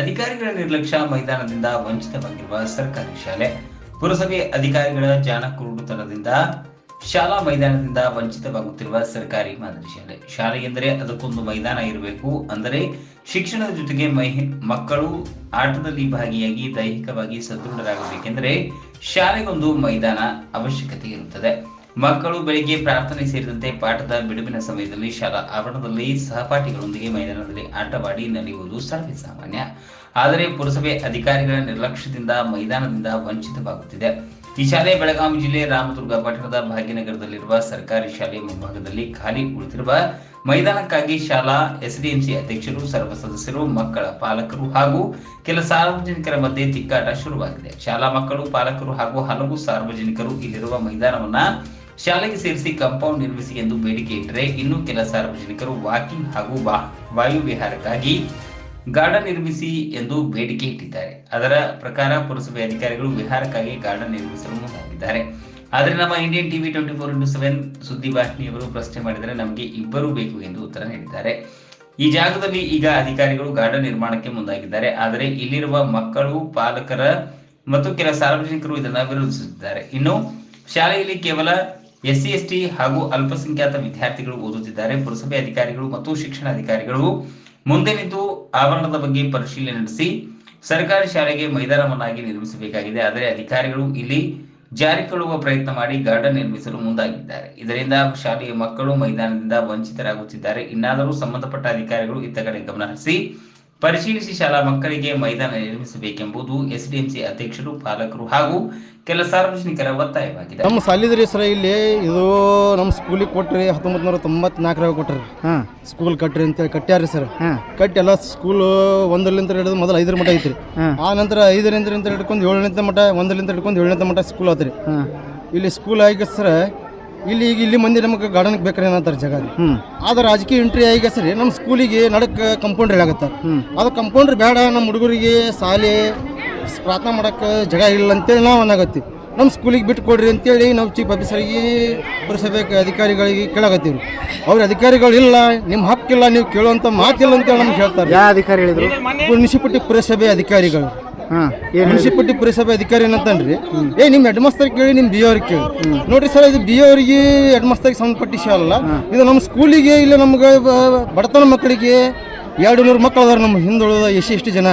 ಅಧಿಕಾರಿಗಳ ನಿರ್ಲಕ್ಷ್ಯ ಮೈದಾನದಿಂದ ವಂಚಿತವಾಗಿರುವ ಸರ್ಕಾರಿ ಶಾಲೆ. ಪುರಸಭೆ ಅಧಿಕಾರಿಗಳ ಜಾಣ ಕುರುಡುತನದಿಂದ ಶಾಲಾ ಮೈದಾನದಿಂದ ವಂಚಿತವಾಗುತ್ತಿರುವ ಸರ್ಕಾರಿ ಮಾದರಿ ಶಾಲೆ. ಶಾಲೆ ಎಂದರೆ ಅದಕ್ಕೊಂದು ಮೈದಾನ ಇರಬೇಕು ಅಂದರೆ ಶಿಕ್ಷಣದ ಜೊತೆಗೆ ಮಕ್ಕಳು ಆಟದಲ್ಲಿ ಭಾಗಿಯಾಗಿ ದೈಹಿಕವಾಗಿ ಸದೃಢರಾಗಬೇಕೆಂದರೆ ಶಾಲೆಗೊಂದು ಮೈದಾನ ಅವಶ್ಯಕತೆ ಇರುತ್ತದೆ. ಮಕ್ಕಳು ಬೆಳಿಗ್ಗೆ ಪ್ರಾರ್ಥನೆ ಸೇರಿದಂತೆ ಪಾಠದ ಬಿಡುವಿನ ಸಮಯದಲ್ಲಿ ಶಾಲಾ ಆವರಣದಲ್ಲಿ ಸಹಪಾಠಿಗಳೊಂದಿಗೆ ಮೈದಾನದಲ್ಲಿ ಆಟವಾಡಿ ನಡೆಯುವುದು ಸರ್ವೇ ಸಾಮಾನ್ಯ. ಆದರೆ ಪುರಸಭೆ ಅಧಿಕಾರಿಗಳ ನಿರ್ಲಕ್ಷ್ಯದಿಂದ ಮೈದಾನದಿಂದ ವಂಚಿತವಾಗುತ್ತಿದೆ. ಈ ಶಾಲೆ ಬೆಳಗಾವಿ ಜಿಲ್ಲೆ ರಾಮದುರ್ಗ ಪಟ್ಟಣದ ಭಾಗ್ಯನಗರದಲ್ಲಿರುವ ಸರ್ಕಾರಿ ಶಾಲೆ ಮುಂಭಾಗದಲ್ಲಿ ಖಾಲಿ ಉಳಿದಿರುವ ಮೈದಾನಕ್ಕಾಗಿ ಶಾಲಾ ಎಸ್ಡಿಎಂಸಿ ಅಧ್ಯಕ್ಷರು, ಸರ್ವ ಸದಸ್ಯರು, ಮಕ್ಕಳ ಪಾಲಕರು ಹಾಗೂ ಕೆಲ ಸಾರ್ವಜನಿಕರ ಮಧ್ಯೆ ತಿಕ್ಕಾಟ ಶುರುವಾಗಿದೆ. ಶಾಲಾ ಮಕ್ಕಳು, ಪಾಲಕರು ಹಾಗೂ ಹಲವು ಸಾರ್ವಜನಿಕರು ಇಲ್ಲಿರುವ ಮೈದಾನವನ್ನ ಶಾಲೆಗೆ ಸೇರಿಸಿ ಕಾಂಪೌಂಡ್ ನಿರ್ಮಿಸಿ ಎಂದು ಬೇಡಿಕೆ ಇಟ್ಟರೆ ಇನ್ನು ಕೆಲ ಸಾರ್ವಜನಿಕರು ವಾಕಿಂಗ್ ಹಾಗೂ ಬಾ ವಾಯು ವಿಹಾರಕ್ಕಾಗಿ ಗಾರ್ಡನ್ ನಿರ್ಮಿಸಿ ಎಂದು ಬೇಡಿಕೆ ಇಟ್ಟಿದ್ದಾರೆ. ಅದರ ಪ್ರಕಾರ ಪುರಸಭೆ ಅಧಿಕಾರಿಗಳು ವಿಹಾರಕ್ಕಾಗಿ ಗಾರ್ಡನ್ ನಿರ್ಮಿಸಲು ಮುಂದಾಗಿದ್ದಾರೆ. ಆದರೆ ನಮ್ಮ Indian TV twenty four into seven ಸುದ್ದಿವಾಹಿನಿಯವರು ಪ್ರಶ್ನೆ ಮಾಡಿದರೆ ನಮಗೆ ಇಬ್ಬರು ಬೇಕು ಎಂದು ಉತ್ತರ ನೀಡಿದ್ದಾರೆ. ಈ ಜಾಗದಲ್ಲಿ ಈಗ ಅಧಿಕಾರಿಗಳು ಗಾರ್ಡನ್ ನಿರ್ಮಾಣಕ್ಕೆ ಮುಂದಾಗಿದ್ದಾರೆ. ಆದರೆ ಇಲ್ಲಿರುವ ಮಕ್ಕಳು, ಪಾಲಕರ ಮತ್ತು ಕೆಲ ಸಾರ್ವಜನಿಕರು ಇದನ್ನು ವಿರೋಧಿಸುತ್ತಿದ್ದಾರೆ ಇನ್ನು ಶಾಲೆಯಲ್ಲಿ ಕೇವಲ ಎಸ್ಸಿ, ಎಸ್ಟಿ ಹಾಗೂ ಅಲ್ಪಸಂಖ್ಯಾತ ವಿದ್ಯಾರ್ಥಿಗಳು ಓದುತ್ತಿದ್ದಾರೆ. ಪುರಸಭೆ ಅಧಿಕಾರಿಗಳು ಮತ್ತು ಶಿಕ್ಷಣ ಅಧಿಕಾರಿಗಳು ಮುಂದೆ ನಿಂತು ಆವರಣದ ಬಗ್ಗೆ ಪರಿಶೀಲನೆ ನಡೆಸಿ ಸರ್ಕಾರಿ ಶಾಲೆಗೆ ಮೈದಾನವನ್ನಾಗಿ ನಿರ್ಮಿಸಬೇಕಾಗಿದೆ. ಆದರೆ ಅಧಿಕಾರಿಗಳು ಇಲ್ಲಿ ಜಾರಿಕೊಳ್ಳುವ ಪ್ರಯತ್ನ ಮಾಡಿ ಗಾರ್ಡನ್ ನಿರ್ಮಿಸಲು ಮುಂದಾಗಿದ್ದಾರೆ. ಇದರಿಂದ ಶಾಲೆಯ ಮಕ್ಕಳು ಮೈದಾನದಿಂದ ವಂಚಿತರಾಗುತ್ತಿದ್ದಾರೆ. ಇನ್ನಾದರೂ ಸಂಬಂಧಪಟ್ಟ ಅಧಿಕಾರಿಗಳು ಇತ್ತ ಕಡೆ ಗಮನ ಪರಿಶೀಲಿಸಿ ಶಾಲಾ ಮಕ್ಕಳಿಗೆ ಮೈದಾನ ನಿರ್ಮಿಸಬೇಕೆಂಬುದು ಎಸ್ಡಿಎಂಸಿ ಅಧ್ಯಕ್ಷರು ಪಾಲಕರು ಹಾಗೂ ಕೆಲ ಸಾರ್ವಜನಿಕರ ಒತ್ತಾಯವಾಗಿದೆ. ನಮ್ಮ ಸಾಲಿದ್ರಿ ಸರ ಇಲ್ಲಿ ಇದು ನಮ್ಮ ಸ್ಕೂಲಿಗೆ ಕೊಟ್ರಿ ಹತ್ತೊಂಬತ್ತು ನೂರ ತೊಂಬತ್ನಾಲ್ಕರಾಗ ಕೊಟ್ರಿ. ಹಾಂ. ಸ್ಕೂಲ್ ಕಟ್ಟ್ರಿ ಅಂತೇಳಿ ಕಟ್ಟ್ಯಾರಿ ಸರ್. ಹಾಂ. ಕಟ್ಟಿ ಎಲ್ಲ ಸ್ಕೂಲ್ ಒಂದರಿಂದ ಹಿಡಿದು ಮೊದಲು ಐದರ ಮಟ್ಟ ಐತ್ರಿ. ಆ ನಂತರ ಐದರಿಂದ ಹಿಡ್ಕೊಂಡು ಏಳನೇ ಮಟ್ಟ ಒಂದರಿಂದ ಹಿಡ್ಕೊಂಡು ಏಳನೇ ಮಟ್ಟ ಸ್ಕೂಲ್ ಆತ್ರಿ. ಹಾಂ. ಇಲ್ಲಿ ಸ್ಕೂಲ್ ಆಗಿ ಸರ್ ಇಲ್ಲಿ ಈಗ ಇಲ್ಲಿ ಮಂದಿ ನಮಗೆ ಗಾರ್ಡನ್ಗೆ ಬೇಕ್ರಿ ಅನ್ನತ್ತಾರೆ ಜಾಗ ರೀ ಹ್ಞೂ ಆದ್ರೆ ರಾಜಕೀಯ ಎಂಟ್ರಿ ಆಗಿ ಸರಿ ನಮ್ಮ ಸ್ಕೂಲಿಗೆ ನಡಕ್ಕೆ ಕಂಪೌಂಡ್ರ್ ಆಗತ್ತೆ ಅದು ಕಂಪೌಂಡ್ರ್ ಬೇಡ ನಮ್ಮ ಹುಡುಗರಿಗೆ ಶಾಲೆ ಪ್ರಾರ್ಥನೆ ಮಾಡಕ್ಕೆ ಜಾಗ ಇಲ್ಲ ಅಂತೇಳಿ ನಾವು ಅನ್ನಾಗತ್ತೀವಿ ನಮ್ಮ ಸ್ಕೂಲಿಗೆ ಬಿಟ್ಟು ಕೊಡ್ರಿ ಅಂತೇಳಿ ನಾವು ಚೀಫ್ ಆಫೀಸರಿಗೆ ಪುರಸಭೆ ಅಧಿಕಾರಿಗಳಿಗೆ ಕೇಳಾಗತ್ತೀವಿ ಅವ್ರ ಅಧಿಕಾರಿಗಳು ಇಲ್ಲ ನಿಮ್ಮ ಹಕ್ಕಿಲ್ಲ ನೀವು ಕೇಳುವಂಥ ಮಾತಿಲ್ಲ ಅಂತೇಳಿ ನಮ್ಗೆ ಹೇಳ್ತಾರೆ. ಯಾವ ಅಧಿಕಾರಿ ಹೇಳಿದ್ರು? ಮುನ್ಸಿಪಲ್ಟಿ ಪುರಸಭೆ ಅಧಿಕಾರಿಗಳು. ಹಾಂ. ಮುನ್ಸಿಪಲ್ಟಿ ಪುರಸಭೆ ಅಧಿಕಾರಿ ಏನಂತನ್ರಿ? ಏ ನಿಮ್ಮ ಹೆಡ್ ಮಾಸ್ತರ್ ಕೇಳಿ ನಿಮ್ಮ ಬಿ ಅವ್ರಿಗೆ ಕೇಳಿ. ನೋಡ್ರಿ ಸರ್ ಇದು ಬಿ ಅವ್ರಿಗೆ ಹೆಡ್ ಮಾಸ್ತರ್ಗೆ ಸಂಬಂಧಪಟ್ಟ ವಿಷಯ ಅಲ್ಲ. ಇದು ನಮ್ಮ ಸ್ಕೂಲಿಗೆ ಇಲ್ಲ ನಮ್ಗೆ ಬಡತನ ಮಕ್ಕಳಿಗೆ ಎರಡು ನೂರು ಮಕ್ಕಳು ಅದಾರ ನಮ್ಮ ಹಿಂದುಳಿದ ಎಷ್ಟು ಎಷ್ಟು ಜನ.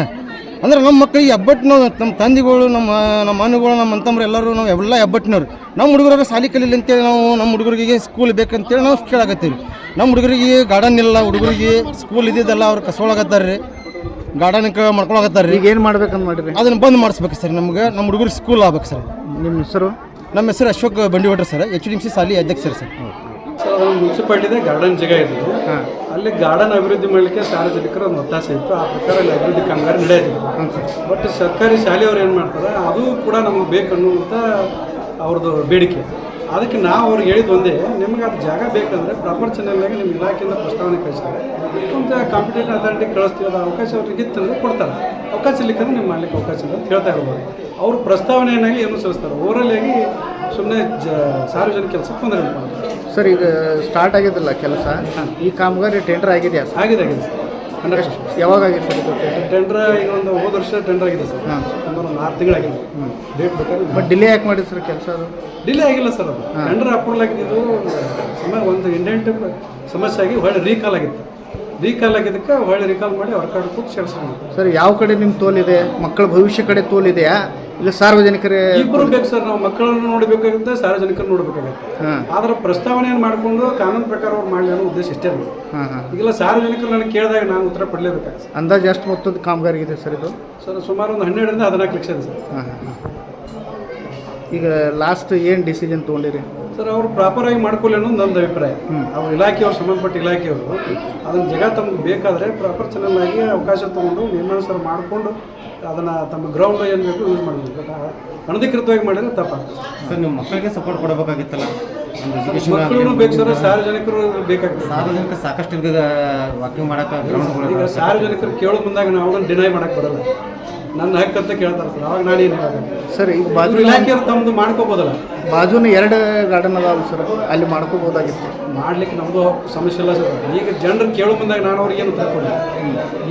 ಅಂದ್ರೆ ನಮ್ಮ ಮಕ್ಕಳಿಗೆ ಹೆಬ್ಬಟ್ಟು ನಾವು ನಮ್ಮ ತಂದೆಗಳು ನಮ್ಮ ನಮ್ಮ ಅನುಗಳು ನಮ್ಮ ಅಂತಂಬ್ರು ಎಲ್ಲರೂ ನಾವು ಎಲ್ಲ ಹೆಬ್ಬಟ್ಟಿನವ್ರು ನಮ್ಮ ಹುಡುಗರಿಗೆ ಸಾಲಿ ಕಲೀಲಿ ಅಂತೇಳಿ ನಾವು ನಮ್ಮ ಹುಡುಗರಿಗೆ ಸ್ಕೂಲ್ ಬೇಕಂತೇಳಿ ನಾವು ಕೇಳಾಕತ್ತೀವಿ. ನಮ್ಮ ಹುಡುಗರಿಗೆ ಗಾರ್ಡನ್ ಇಲ್ಲ ಹುಡುಗರಿಗೆ ಸ್ಕೂಲ್ ಇದ್ದಿದ್ದೆಲ್ಲ ಅವ್ರು ಕಸೊಳಗತ್ತಾರ ರೀ ಗಾರ್ಡನ್ಗೆ ಮಾಡ್ಕೊಳಕತ್ತಾರ ರೀ ಈಗ ಏನು ಮಾಡ್ಬೇಕಂತ ಮಾಡಿರಿ? ಅದನ್ನ ಬಂದ್ ಮಾಡಿಸ್ಬೇಕು ಸರ್ ನಮ್ಗೆ. ನಮ್ಮ ಹುಡುಗರು ಸ್ಕೂಲ್ ಆಗ್ಬೇಕು ಸರ್. ನಿಮ್ಮ ಹೆಸರು? ನಮ್ಮ ಹೆಸರು Ashok Bandivatra sir. H D M C ಸಾಲಿ ಅಧ್ಯಕ್ಷರು ಸರ್ ಮುನ್ಸಿಪಾಲ್ಟಿದೆ ಗಾರ್ಡನ್ ಜಾಗ ಇದ್ದು ಹಾಂ. ಅಲ್ಲಿ ಗಾರ್ಡನ್ ಅಭಿವೃದ್ಧಿ ಮಾಡಲಿಕ್ಕೆ ಸಾರ್ವಜನಿಕರ ಒಂದು ಒತ್ತಾಸೆ ಇತ್ತು ಆ ಪ್ರಕಾರ ಅಲ್ಲಿ ಅಭಿವೃದ್ಧಿ ಕಾಮಗಾರಿ ನಡೆಯುತ್ತಿತ್ತು ಬಟ್ ಸರ್ಕಾರಿ ಶಾಲೆಯವರು ಏನು ಮಾಡ್ತಾರೆ ಅದು ಕೂಡ ನಮಗೆ ಬೇಕನ್ನುವಂಥ ಅವ್ರದ್ದು ಬೇಡಿಕೆ. ಅದಕ್ಕೆ ನಾವು ಅವ್ರಿಗೆ ಹೇಳಿದ್ದು ಒಂದೇ ನಿಮ್ಗೆ ಅದು ಜಾಗ ಬೇಕಂದ್ರೆ ಪ್ರಾಪರ್ ಚಾನಲ್ನಾಗೆ ನಿಮ್ಮ ಇಲಾಖೆಯಿಂದ ಪ್ರಸ್ತಾವನೆ ಕಳಿಸ್ತಾರೆ. ಒಂದು ಕಾಂಪಿಟೇಟಿವ್ ಅಥಾರಿಟಿ ಕಳಿಸ್ತೀವಿ ಅದು ಅವಕಾಶ ಅವ್ರಿಗೆ ಇತ್ತಂದ್ರೆ ಕೊಡ್ತಾರೆ. ಅವಕಾಶ ಇಲ್ಲಿಕ್ಕಂದ್ರೆ ನಿಮ್ಮ ಮಾಡ್ಲಿಕ್ಕೆ ಅವಕಾಶ ಇಲ್ಲ ಅಂತ ಹೇಳ್ತಾ ಇರ್ಬೋದು. ಅವ್ರ ಪ್ರಸ್ತಾವನೆಯನ್ನಾಗಿ ಏನು ಸಲ್ಲಿಸ್ತಾರೆ. ಓರಲ್ಲಾಗಿ ಸುಮ್ಮನೆ ಜ ಸಾರ್ವಜನಿಕ ಕೆಲಸ ತೊಂದರೆ ಮಾಡ್ತಾರೆ ಸರ್ ಈಗ ಸ್ಟಾರ್ಟ್ ಆಗಿದ್ದಿಲ್ಲ ಕೆಲಸ. ಈ ಕಾಮಗಾರಿ ಟೆಂಡರ್ ಆಗಿದೆಯಾ? ಆಗಿದೆ ಆಗಿದೆ. ಸರ್ ಯಾವಾಗ ಆಗಿದೆ ಸರ್ ಇದು ಟೆಂಡರ್ ಈಗ ಒಂದು ಹೋದ ವರ್ಷ ಟೆಂಡರ್ ಆಗಿದೆ ಸರ್. ಹಾಂ. ಒಂದು ಆರು ತಿಂಗಳಾಗಿದೆ. ಡೇಟ್ ಬೇಕಾದ್ರೆ ಬಟ್ ಡಿಲೇ ಯಾಕೆ ಮಾಡಿದ್ರು ಸರ್ ಕೆಲಸ ಅದು? ಡಿಲೇ ಆಗಿಲ್ಲ ಸರ್ ಅದು. ಟೆಂಡರ್ ಅಪ್ರೂವಲ್ ಆಗಿದ್ದು ಸಮಯ ಒಂದು ಇಂಡೆಂಟ್ ಸಮಸ್ಯೆ ಆಗಿ ಹೊಳ್ಳಿ ರೀಕಾಲ್ ಆಗಿತ್ತು. ರೀಕಾಲ್ ಆಗಿದ್ದಕ್ಕೆ ಒಳ್ಳೆ ರೀಕಾಲ್ ಮಾಡಿ ಅವ್ರ ಕಡೆ ಕೂತ್ ಸೇರಿಸ್ಕೊಂಡು ಸರ್ ಯಾವ ಕಡೆ ನಿಮ್ಮ ತೋಲಿದೆ ಮಕ್ಕಳ ಭವಿಷ್ಯ ಕಡೆ ತೋಲಿದೆಯಾ ಇಲ್ಲ ಸಾರ್ವಜನಿಕರೇ ಇಬ್ಬರು ಬೇಕು ಸರ್ ನಾವು ಮಕ್ಕಳನ್ನು ನೋಡಬೇಕಾಗುತ್ತೆ ಸಾರ್ವಜನಿಕರು ನೋಡಬೇಕಾಗುತ್ತೆ. ಆದ್ರೆ ಪ್ರಸ್ತಾವನೆಯನ್ನು ಮಾಡಿಕೊಂಡು ಕಾನೂನು ಪ್ರಕಾರ ಅವ್ರು ಮಾಡಲಿ ಅನ್ನೋ ಉದ್ದೇಶ ಇಷ್ಟೇ ಈಗೆಲ್ಲ ಸಾರ್ವಜನಿಕರು ನನಗೆ ಕೇಳಿದಾಗ ನಾನು ಉತ್ತರ ಪಡಲೇಬೇಕಾಗುತ್ತೆ ಅಂದಾಜು ಎಷ್ಟು ಮೊತ್ತದ ಕಾಮಗಾರಿ ಇದೆ ಸರ್ ಇದು? ಸರ್ ಸುಮಾರು ಒಂದು ಹನ್ನೆರಡರಿಂದ ಹದಿನಾಲ್ಕು ಲಕ್ಷ ಇದೆ ಸರ್. ಈಗ ಲಾಸ್ಟ್ ಏನು ಡಿಸಿಷನ್ ತೊಗೊಂಡಿರಿ? ಸರ್ ಅವರು ಪ್ರಾಪರ್ ಆಗಿ ಮಾಡ್ಕೊಳ್ಳಿ ಅನ್ನೋದು ನನ್ನ ಅಭಿಪ್ರಾಯ. ಅವ್ರ ಇಲಾಖೆಯವ್ರು ಸಂಬಂಧಪಟ್ಟ ಇಲಾಖೆಯವರು ಅದನ್ನ ಜಗ ತಮ್ಗೆ ಬೇಕಾದರೆ ಪ್ರಾಪರ್ ಚೆನ್ನಾಗಿ ಆಗಿ ಅವಕಾಶ ತೊಗೊಂಡು ನಿರ್ಮಾಣ ಮಾಡಿಕೊಂಡು ಅದನ್ನು ತಮ್ಮ ಗ್ರೌಂಡ್ ಏನು ಬೇಕು ಯೂಸ್ ಮಾಡಬೇಕು ಬಟ್ ಅನಧಿಕೃತವಾಗಿ ಮಾಡಿದ್ರೆ ತಪ್ಪಾಗ್ತದೆ. ಸರ್ ನೀವು ಮಕ್ಕಳಿಗೆ ಸಪೋರ್ಟ್ ಕೊಡಬೇಕಾಗಿತ್ತಲ್ಲ? ಮಕ್ಕಳು ಬೇಕು ಸರ್ ಸಾರ್ವಜನಿಕರು ಬೇಕಾಗ್ತದೆ. ಸಾರ್ವಜನಿಕ ಸಾಕಷ್ಟು ವಾಕಿಂಗ್ ಈಗ ಗ್ರೌಂಡ್ಗಳು ಸಾರ್ವಜನಿಕರು ಕೇಳೋ ಬಂದಾಗ ನಾವು ಡಿನೈ ಮಾಡಕ್ ಬರಲ್ಲ. ನನ್ನ ಹಕ್ಕು ಅಂತ ಕೇಳ್ತಾರೆ ಸರ್. ಅವಾಗ ನಾನು ಏನು ಹೇಳೋದು? ಸರ್ ಈಗ ಬಾಜು ಇಲಾಖೆಯವ್ರು ತಮ್ಮದು ಮಾಡ್ಕೋಬೋದಲ್ಲ? ಬಾಜುನ ಎರಡು ಗಾರ್ಡನ್ ಅದಾವ ಸರ್ ಅಲ್ಲಿ ಮಾಡ್ಕೋಬೋದಾಗಿತ್ತು. ಮಾಡ್ಲಿಕ್ಕೆ ನಮ್ಮದು ಸಮಸ್ಯೆ ಇಲ್ಲ ಸರ್. ಈಗ ಜನರು ಕೇಳೋ ಬಂದಾಗ ನಾನು ಅವ್ರಿಗೆ ಏನು ಉತ್ತರ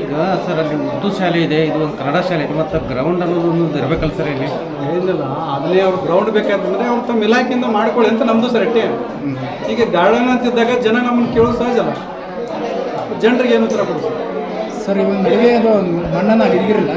ಈಗ ಸರ್ ಅಲ್ಲಿ ಉರ್ದು ಶಾಲೆ ಇದೆ ಇದು ಒಂದು ಕನ್ನಡ ಶಾಲೆ ಇದೆ ಮತ್ತು ಗ್ರೌಂಡ್ ಅನ್ನೋದು ಒಂದು ಇರಬೇಕಲ್ಲ ಸರ್ ಇಲ್ಲಿ? ಏನಿಲ್ಲ ಅದನ್ನೇ ಅವ್ರು ಗ್ರೌಂಡ್ ಬೇಕಾದ್ರೆ ಅವ್ರು ತಮ್ಮ ಇಲಾಖೆಯಿಂದ ಮಾಡ್ಕೊಳ್ಳಿ ಅಂತ ನಮ್ಮದು ಸರ್ ಅಟ್ಟೆ. ಈಗ ಗಾರ್ಡನ್ ಅಂತಿದ್ದಾಗ ಜನ ನಮ್ಮನ್ನು ಕೇಳೋದು ಸಹಜ ಅಲ್ಲ. ಜನರಿಗೆ ಏನು ಉತ್ತರ ಕೊಡ್ತಾರೆ ಸರ್ ಇವಾಗ ಮಣ್ಣನ್ನು ಅಗಿರಿಗಿರಲ್ಲ